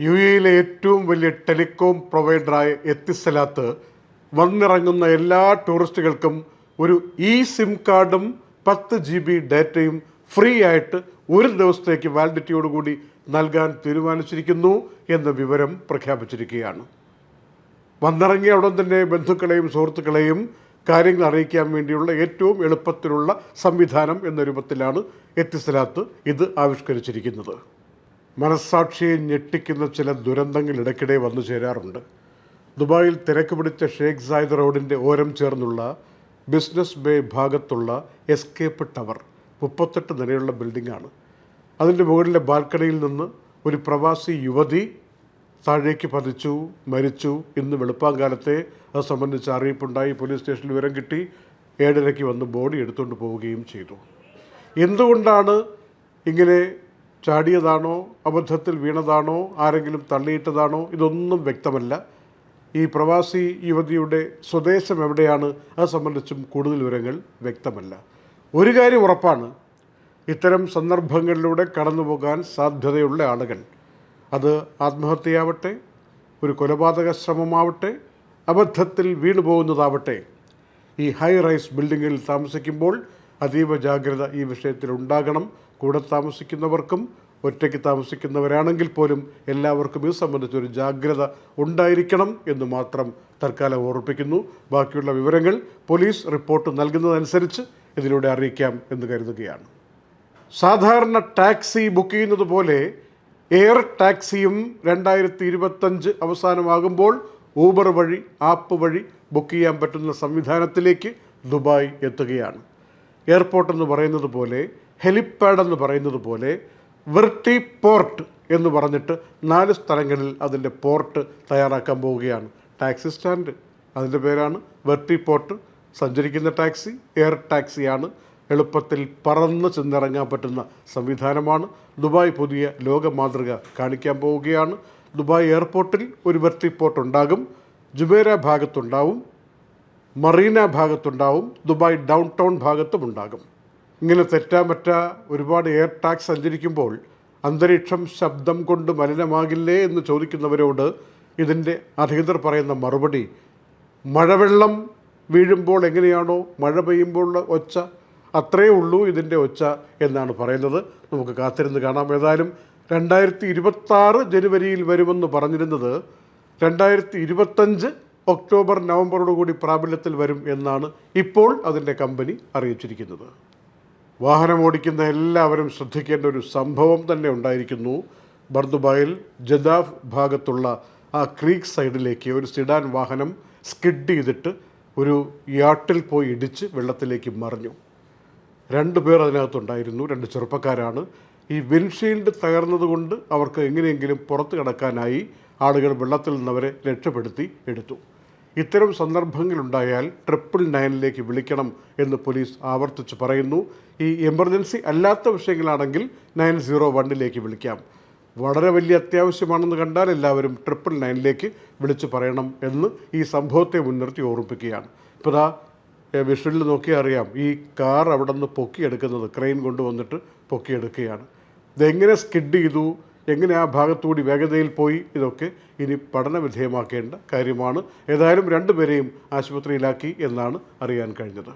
U എയിലെ ഏറ്റവും വലിയ ടെലികോം പ്രൊവൈഡറായ എത്തിസലാത്ത് വന്നിറങ്ങുന്ന എല്ലാ ടൂറിസ്റ്റുകൾക്കും ഒരു ഇ സിം കാർഡും പത്ത് ജി ബി ഡാറ്റയും ഫ്രീ ആയിട്ട് ഒരു ദിവസത്തേക്ക് വാലിഡിറ്റിയോടുകൂടി നൽകാൻ തീരുമാനിച്ചിരിക്കുന്നു എന്ന വിവരം പ്രഖ്യാപിച്ചിരിക്കുകയാണ്. വന്നിറങ്ങിയ ഉടൻ തന്നെ ബന്ധുക്കളെയും സുഹൃത്തുക്കളെയും കാര്യങ്ങൾ അറിയിക്കാൻ വേണ്ടിയുള്ള ഏറ്റവും എളുപ്പത്തിലുള്ള സംവിധാനം എന്ന രൂപത്തിലാണ് എത്തിസലാത്ത് ഇത് ആവിഷ്കരിച്ചിരിക്കുന്നത്. മനസ്സാക്ഷിയെ ഞെട്ടിക്കുന്ന ചില ദുരന്തങ്ങൾ ഇടയ്ക്കിടെ വന്നു ചേരാറുണ്ട്. ദുബായിൽ തിരക്ക് പിടിച്ച ഷേഖ് സായിദ് റോഡിന്റെ ഓരം ചേർന്നുള്ള ബിസിനസ് ബേ ഭാഗത്തുള്ള എസ്കേപ്പ് ടവർ മുപ്പത്തെട്ട് നിലയുള്ള ബിൽഡിംഗാണ് അതിന്റെ മുകളിലെ ബാൽക്കണിയിൽ നിന്ന് ഒരു പ്രവാസി യുവതി താഴേക്ക് പതിച്ചു മരിച്ചു ഇന്ന് വെളുപ്പാങ്കാലത്തെ അത് സംബന്ധിച്ച് അറിയിപ്പുണ്ടായി. പോലീസ് സ്റ്റേഷനിൽ വിവരം കിട്ടി. ഏഴരയ്ക്ക് വന്ന് ബോഡി എടുത്തുകൊണ്ട് പോവുകയും ചെയ്തു. എന്തുകൊണ്ടാണ് ഇങ്ങനെ ചാടിയതാണോ അബദ്ധത്തിൽ വീണതാണോ ആരെങ്കിലും തള്ളിയിട്ടതാണോ ഇതൊന്നും വ്യക്തമല്ല. ഈ പ്രവാസി യുവതിയുടെ സ്വദേശം എവിടെയാണ് അത് സംബന്ധിച്ചും കൂടുതൽ വിവരങ്ങൾ വ്യക്തമല്ല. ഒരു കാര്യം ഉറപ്പാണ് ഇത്തരം സന്ദർഭങ്ങളിലൂടെ കടന്നു പോകാൻ സാധ്യതയുള്ള ആളുകൾ. അത് ആത്മഹത്യയാവട്ടെ ഒരു കൊലപാതക ശ്രമമാവട്ടെ അബദ്ധത്തിൽ വീണു പോകുന്നതാവട്ടെ ഈ ഹൈ റൈസ് ബിൽഡിങ്ങിൽ താമസിക്കുമ്പോൾ അതീവ ജാഗ്രത ഈ വിഷയത്തിൽ ഉണ്ടാകണം കൂടെ താമസിക്കുന്നവർക്കും ഒറ്റയ്ക്ക് താമസിക്കുന്നവരാണെങ്കിൽ പോലും എല്ലാവർക്കും ഇത് സംബന്ധിച്ചൊരു ജാഗ്രത ഉണ്ടായിരിക്കണം എന്ന് മാത്രം തൽക്കാലം ഓർപ്പിക്കുന്നു ബാക്കിയുള്ള വിവരങ്ങൾ പോലീസ് റിപ്പോർട്ട് നൽകുന്നതനുസരിച്ച് ഇതിലൂടെ അറിയിക്കാം എന്ന് കരുതുകയാണ്. സാധാരണ ടാക്സി ബുക്ക് ചെയ്യുന്നത് പോലെ എയർ ടാക്സിയും രണ്ടായിരത്തി ഇരുപത്തഞ്ച് അവസാനമാകുമ്പോൾ ഊബർ വഴി ആപ്പ് വഴി ബുക്ക് ചെയ്യാൻ പറ്റുന്ന സംവിധാനത്തിലേക്ക് ദുബായ് എത്തുകയാണ്. എയർപോർട്ട് എന്ന് പറയുന്നത് പോലെ ഹെലിപ്പാഡ് എന്ന് പറയുന്നത് പോലെ വെർട്ടി പോർട്ട് എന്ന് പറഞ്ഞിട്ട് നാല് സ്ഥലങ്ങളിൽ അതിന്റെ പോർട്ട് തയ്യാറാക്കാൻ പോവുകയാണ്. ടാക്സി സ്റ്റാൻഡ് അതിന്റെ പേരാണ് വെർട്ടി പോർട്ട്. സഞ്ചരിക്കുന്ന ടാക്സി എയർ ടാക്സിയാണ്. എളുപ്പത്തിൽ പറന്ന് ചെന്നിറങ്ങാൻ പറ്റുന്ന സംവിധാനമാണ്. ദുബായ് പുതിയ ലോക മാതൃക കാണിക്കാൻ പോവുകയാണ്. ദുബായ് എയർപോർട്ടിൽ ഒരു വെർട്ടി പോർട്ട് ഉണ്ടാകും. ജുബേര ഭാഗത്തുണ്ടാവും. മറീന ഭാഗത്തുണ്ടാവും. ദുബായ് ഡൗൺ ടൗൺ ഭാഗത്തും ഉണ്ടാകും. ഇങ്ങനെ തെറ്റാൻ പറ്റ ഒരുപാട് എയർ ടാക്സ് സഞ്ചരിക്കുമ്പോൾ അന്തരീക്ഷം ശബ്ദം കൊണ്ട് മലിനമാകില്ലേ എന്ന് ചോദിക്കുന്നവരോട് ഇതിന്റെ അധികൃതർ പറയുന്ന മറുപടി മഴവെള്ളം വീഴുമ്പോൾ എങ്ങനെയാണോ? മഴ പെയ്യുമ്പോഴുള്ള ഒച്ച. അത്രയേ ഉള്ളൂ ഇതിന്റെ ഒച്ച എന്നാണ് പറയുന്നത്. നമുക്ക് കാത്തിരുന്ന് കാണാം. ഏതായാലും രണ്ടായിരത്തി ഇരുപത്താറ് ജനുവരിയിൽ വരുമെന്ന് പറഞ്ഞിരുന്നത് രണ്ടായിരത്തി ഇരുപത്തഞ്ച് ഒക്ടോബർ നവംബറോടുകൂടി പ്രാബല്യത്തിൽ വരും എന്നാണ് ഇപ്പോൾ അതിന്റെ കമ്പനി അറിയിച്ചിരിക്കുന്നത്. വാഹനം ഓടിക്കുന്ന എല്ലാവരും ശ്രദ്ധിക്കേണ്ട ഒരു സംഭവം തന്നെ ഉണ്ടായിരിക്കുന്നു. ബർദുബായിൽ ജദാഫ് ഭാഗത്തുള്ള ആ ക്രീക്ക് സൈഡിലേക്ക് ഒരു സിഡാൻ വാഹനം സ്കിഡ് ചെയ്തിട്ട് ഒരു യാട്ടിൽ പോയി ഇടിച്ച് വെള്ളത്തിലേക്ക് മറിഞ്ഞു. രണ്ട് പേർ അതിനകത്തുണ്ടായിരുന്നു രണ്ട് ചെറുപ്പക്കാരാണ്. ഈ വിൻഷീൽഡ് തകർന്നതുകൊണ്ട് അവർക്ക് എങ്ങനെയെങ്കിലും പുറത്ത് കടക്കാനായി ആളുകൾ വെള്ളത്തിൽ നിന്നവരെ രക്ഷപ്പെടുത്തി എടുത്തു. ഇത്തരം സന്ദർഭങ്ങളുണ്ടായാൽ ട്രിപ്പിൾ നയനിലേക്ക് വിളിക്കണം എന്ന് പോലീസ് ആവർത്തിച്ച് പറയുന്നു. ഈ എമർജൻസി അല്ലാത്ത വിഷയങ്ങളാണെങ്കിൽ നയൻ സീറോ വണ്ണിലേക്ക് വിളിക്കാം. വളരെ വലിയ അത്യാവശ്യമാണെന്ന് കണ്ടാൽ എല്ലാവരും ട്രിപ്പിൾ നയനിലേക്ക് വിളിച്ചു പറയണം എന്ന് ഈ സംഭവത്തെ മുൻനിർത്തി ഓർമ്മിപ്പിക്കുകയാണ്. ഇപ്പോൾ ദാ വിഷുവിൽ നോക്കിയാൽ അറിയാം ഈ കാർ അവിടെ നിന്ന് പൊക്കിയെടുക്കുന്നത് ക്രെയിൻ കൊണ്ടുവന്നിട്ട് പൊക്കിയെടുക്കുകയാണ്. ഇതെങ്ങനെ സ്കിഡ് ചെയ്തു? എങ്ങനെ ആ ഭാഗത്തുകൂടി വേഗതയിൽ പോയി ഇതൊക്കെ ഇനി പഠന വിധേയമാക്കേണ്ട കാര്യമാണ്. ഏതായാലും രണ്ടുപേരെയും ആശുപത്രിയിലാക്കി എന്നാണ് അറിയാൻ കഴിഞ്ഞത്.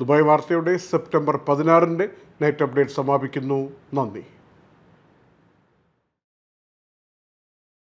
ദുബായ് വാർത്തയുടെ സെപ്റ്റംബർ പതിനാറിന്റെ നൈറ്റ് അപ്ഡേറ്റ് സമാപിക്കുന്നു. നന്ദി.